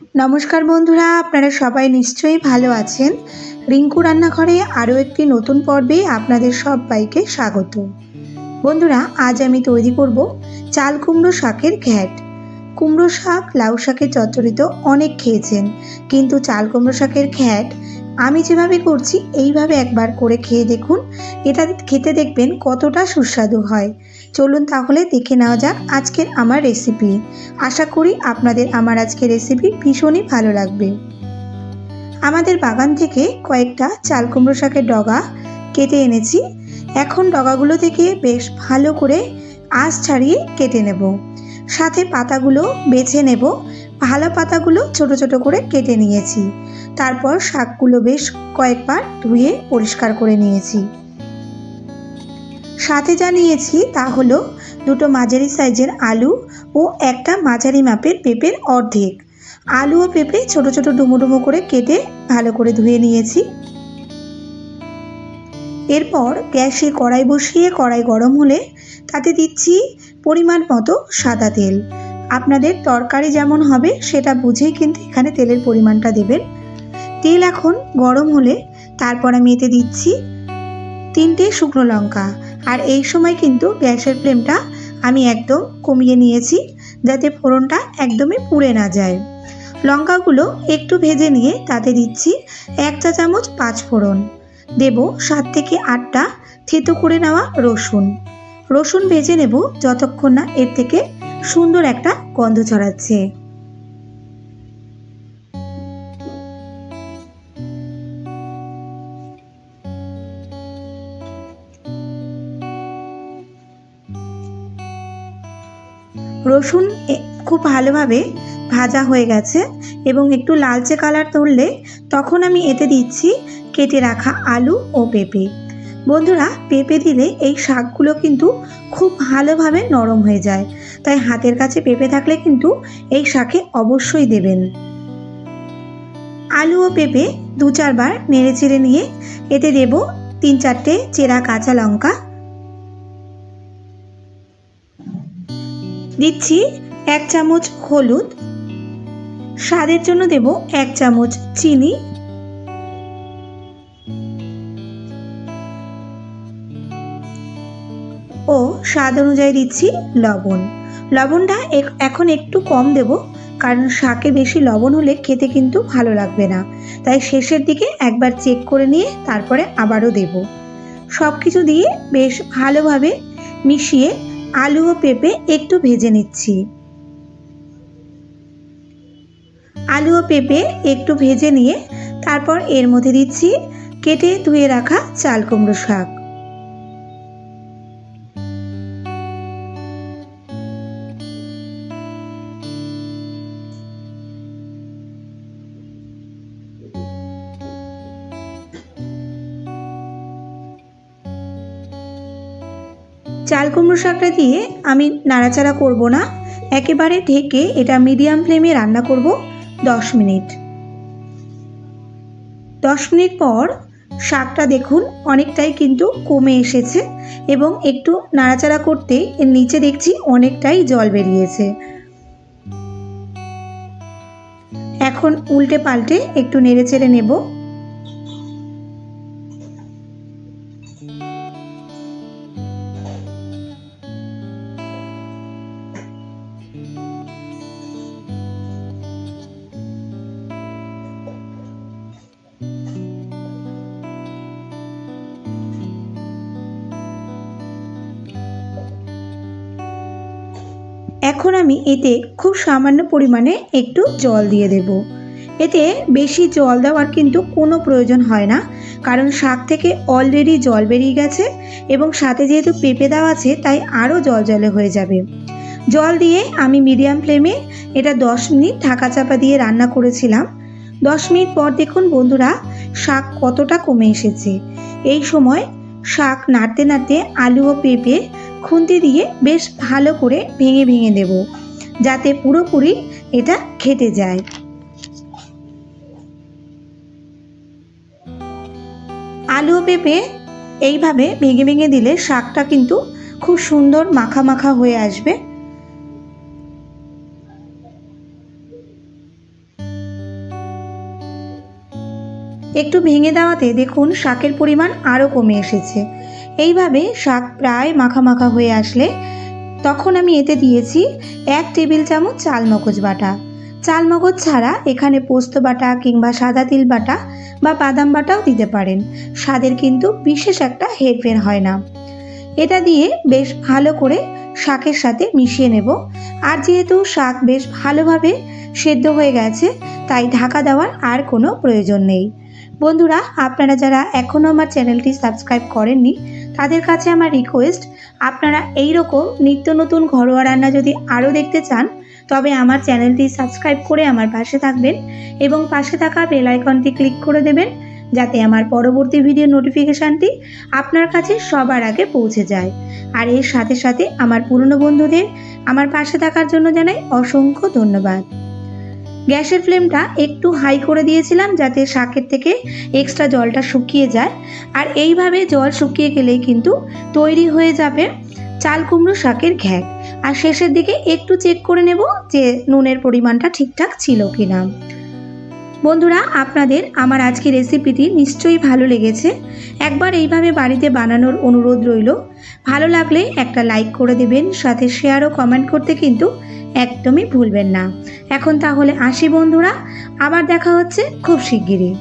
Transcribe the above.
নমস্কার বন্ধুরা, আপনারা সবাই নিশ্চয়ই ভালো আছেন। রিঙ্কু রান্নাঘরে আরও একটি নতুন পর্বে আপনাদের সবাইকে স্বাগত। বন্ধুরা, আজ আমি তৈরি করব চাল কুমড়ো শাকের ঘ্যাট। কুমড়ো শাক লাউ শাকের চচ্চরিত অনেক খেয়েছেন, কিন্তু চাল কুমড়ো শাকের ঘ্যাট আমি যেভাবে করছি, এইভাবে একবার করে খেয়ে দেখুন। এটা খেতে দেখবেন কতটা সুস্বাদু হয়। চলুন তাহলে দেখে নেওয়া যাক আজকের আমার রেসিপি আশা করি আপনাদের আমার আজকের রেসিপি ভীষণই ভালো লাগবে। আমাদের বাগান থেকে কয়েকটা চাল কুমড়ো শাকের ডগা কেটে এনেছি। এখন ডগাগুলো থেকে বেশ ভালো করে আঁশ ছাড়িয়ে কেটে নেব। সাথে পাতাগুলো বেছে নেব। ভালো পাতাগুলো ছোট ছোট করে কেটে নিয়েছি। তারপর শাকগুলো বেশ কয়েকবার ধুয়ে পরিষ্কার করে নিয়েছি। সাথে যা নিয়েছি তা হলো দুটো মাঝারি সাইজের আলু ও একটা মাঝারি মাপের পেঁপের অর্ধেক। আলু ও পেঁপে ছোট ছোট ডুমো ডুমো করে কেটে ভালো করে ধুয়ে নিয়েছি। এরপর গ্যাসে কড়াই বসিয়ে কড়াই গরম হলে তাতে দিচ্ছি পরিমাণ মতো সাদা তেল। আপনাদের তরকারি যেমন হবে সেটা বুঝেই কিন্তু এখানে তেলের পরিমাণটা দেবেন। তেল এখন গরম হলে তারপর আমি এতে দিচ্ছি তিনটে শুকনো লঙ্কা। আর এই সময় কিন্তু গ্যাসের ফ্লেমটা আমি একদম কমিয়ে নিয়েছি যাতে ফোড়নটা একদমই পুড়ে না যায়। লঙ্কাগুলো একটু ভেজে নিয়ে তাতে দিচ্ছি এক চা চামচ পাঁচ ফোড়ন। দেব সাত থেকে আটটা থেতো করে নেওয়া রসুন। রসুন ভেজে নেব যতক্ষণ না এর থেকে সুন্দর একটা গন্ধ ছড়াচ্ছে। রসুন খুব ভালোভাবে ভাজা হয়ে গেছে এবং একটু লালচে কালার তুললে তখন আমি এতে দিচ্ছি কেটে রাখা আলু ও পেঁপে। বন্ধুরা, পেঁপে দিলে এই শাকগুলো কিন্তু খুব ভালোভাবে নরম হয়ে যায়। তাই হাতের কাছে পেঁপে থাকলে কিন্তু এই শাকে অবশ্যই দেবেন। আলু ও পেঁপে দু চারবার নেড়ে চেড়ে নিয়ে এতে দেব তিন চারটে চেরা কাঁচা লঙ্কা দিচ্ছি এক চামচ হলুদ। স্বাদের জন্য দেব এক চামচ চিনি। ও স্বাদ অনুযায়ী দিচ্ছি লবণ। লবণটা এখন একটু কম দেব, কারণ শাকে বেশি লবণ হলে খেতে কিন্তু ভালো লাগবে না। তাই শেষের দিকে একবার চেক করে নিয়ে তারপরে আবারও দেব। সব কিছু দিয়ে বেশ ভালোভাবে মিশিয়ে আলু ও পেঁপে একটু ভেজে নিচ্ছি। আলু ও পেঁপে একটু ভেজে নিয়ে তারপর এর মধ্যে দিচ্ছি কেটে ধুয়ে রাখা চাল কুমড়ো শাক। চাল কুমড়ো শাকটা দিয়ে আমি নাড়াচাড়া করব না। একেবারে ঢেকে এটা মিডিয়াম ফ্লেমে রান্না করব দশ মিনিট। দশ মিনিট পর শাকটা দেখুন অনেকটাই কিন্তু কমে এসেছে এবং একটু নাড়াচাড়া করতে এর নিচে দেখছি অনেকটাই জল বেরিয়েছে। এখন উল্টে পাল্টে একটু নেড়ে চেড়ে নেব। এখন আমি এতে খুব সামান্য পরিমাণে একটু জল দিয়ে দেব। এতে বেশি জল দেওয়ার কিন্তু কোনো প্রয়োজন হয় না, কারণ শাক থেকে অলরেডি জল বেরিয়ে গেছে এবং সাথে যেহেতু পেঁপে দেওয়া আছে, তাই আরও জল জলে হয়ে যাবে। জল দিয়ে আমি মিডিয়াম ফ্লেমে এটা দশ মিনিট ঢাকা চাপা দিয়ে রান্না করেছিলাম। দশ মিনিট পর দেখুন বন্ধুরা, শাক কতটা কমে এসেছে। এই সময় শাক নাড়তে নাড়তে আলু ও পেঁপে খুন্তি দিয়ে বেশ ভালো করে ভেঙে ভেঙে দেব, যাতে পুরোপুরি এটা খেতে যায়। আলু পেঁপে এইভাবে ভেঙে ভেঙে দিলে শাকটা কিন্তু খুব সুন্দর মাখা মাখা হয়ে আসবে। একটু ভেঙে দেওয়াতে দেখুন শাকের পরিমাণ আরও কমে এসেছে। এইভাবে শাক প্রায় মাখা মাখা হয়ে আসলে তখন আমি এতে দিয়েছি এক টেবিল চামচ চাল মগজ বাটা। চাল মগজ ছাড়া এখানে পোস্ত বাটা কিংবা সাদা তিল বাটা বা বাদাম বাটাও দিতে পারেন। স্বাদের কিন্তু বিশেষ একটা হেরফের হয় না। এটা দিয়ে বেশ ভালো করে শাকের সাথে মিশিয়ে নেব। আর যেহেতু শাক বেশ ভালোভাবে সেদ্ধ হয়ে গেছে, তাই ঢাকা দেওয়ার আর কোনো প্রয়োজন নেই। বন্ধুরা, আপনারা যারা এখনও আমার চ্যানেলটি সাবস্ক্রাইব করেননি তাদের কাছে আমার রিকোয়েস্ট আপনারা এই রকম নিত্য নতুন ঘরোয়া রান্না যদি আরও দেখতে চান, তবে আমার চ্যানেলটি সাবস্ক্রাইব করে আমার পাশে থাকবেন এবং পাশে থাকা বেল আইকনটি ক্লিক করে দেবেন, যাতে আমার পরবর্তী ভিডিও নোটিফিকেশানটি আপনার কাছে সবার আগে পৌঁছে যায়। আর এর সাথে সাথে আমার পুরনো বন্ধুদের আমার পাশে থাকার জন্য জানাই অসংখ্য ধন্যবাদ। গ্যাসের ফ্লেমটা একটু হাই করে দিয়েছিলাম যাতে শাকের থেকে এক্সট্রা জলটা শুকিয়ে যায়। আর এইভাবে জল শুকিয়ে গেলেই কিন্তু তৈরি হয়ে যাবে চাল কুমড়ো শাকের ঘ্যাট আর শেষের দিকে একটু চেক করে নেব যে নুনের পরিমাণটা ঠিকঠাক ছিল কিনা। বন্ধুরা, আপনাদের আমার আজকে রেসিপিটি নিশ্চয়ই ভালো লেগেছে। একবার এইভাবে বাড়িতে বানানোর অনুরোধ রইল। ভালো লাগলে একটা লাইক করে দেবেন, সাথে শেয়ার ও কমেন্ট করতে কিন্তু একদমই ভুলবেন না। এখন তাহলে আসি বন্ধুরা, আবার দেখা হচ্ছে খুব শিগগিরই।